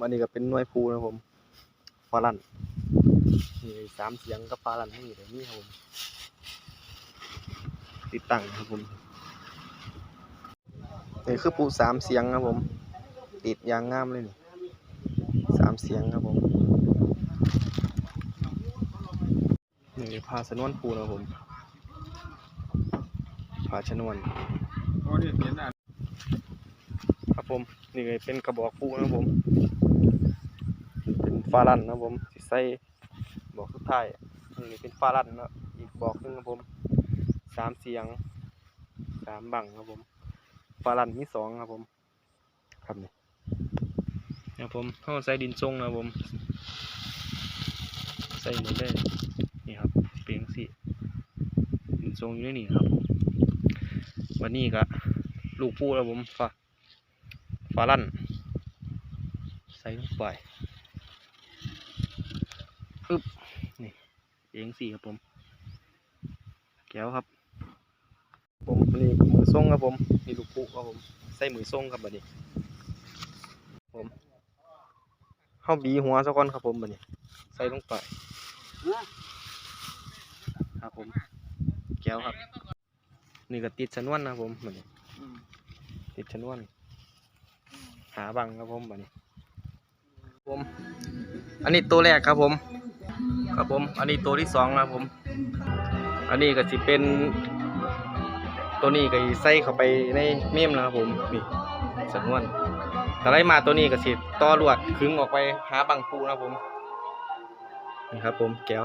อันนี้ก็เป็นหน่วยภูนะผมฟาลันนี่สามเสียงกับฟาลันนี่เดี๋ยวนี้ครับผมติดตั้งครับผมนี่คือปูสามเสียงครับผม ติดยางงามเลยนี่สามเสียงครับผมนี่พาสนวนปูนะครับผมพาชนวน โอ้นี่เห็นอะ ครับ ผม นี่เป็นกระบอกปูนะผม เป็นฟาลันนะผมสิใส่บอกสุดท้ายนี่เป็นฟาลันนะอีกบอกหนึงครับผมสามเสียงสามบังครับผมฟาลันมีสองครับผม ครับนี่นะผมเขาใส่ดินทรงนะผม ใส่หมดเลยนี่ครับเปลียงสิดินทรงอยู่ในนี่ครับมวันนี้ก็ลูกปูแล้วผมฝาก ฟาลั่น ใส่ลงไปอึ๊บนี่เองสี่ครับผม แก้วครับ ผมนี่มือส่งครับผมนี่ลูกปุครับผมใส่มือส่งครับบัดนี้ ผมเข้าบีหัวซะก่อนครับผมบัดนี้ ใส่ลงไปครับผม แก้วครับ นี่ก็ติดชนวนนะครับผมบัดนี้ ติดชนวน หาบังครับผมบัดนี้ผมอันนี้ตัวแรกครับผม ครับผม อันนี้ตัวที่สองนะครับผม อันนี้ก็สิเป็น ตัวนี้ก็ใส่เข้าไปในเมมนะครับผมนี่สนวนแต่ไรมาตัวนี้ก็สิต่อลวดขึงออกไปหาบังปูนะครับผมนี่ครับผมแก้ว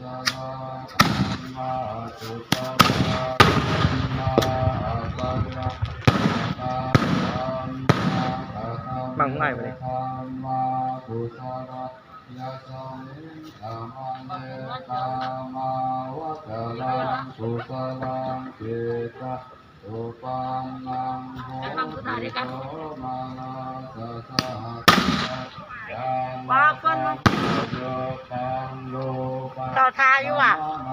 ธัสสะสุสาน มาปังโลปังโลปัง ต่อทาอยู่อ่ะ นา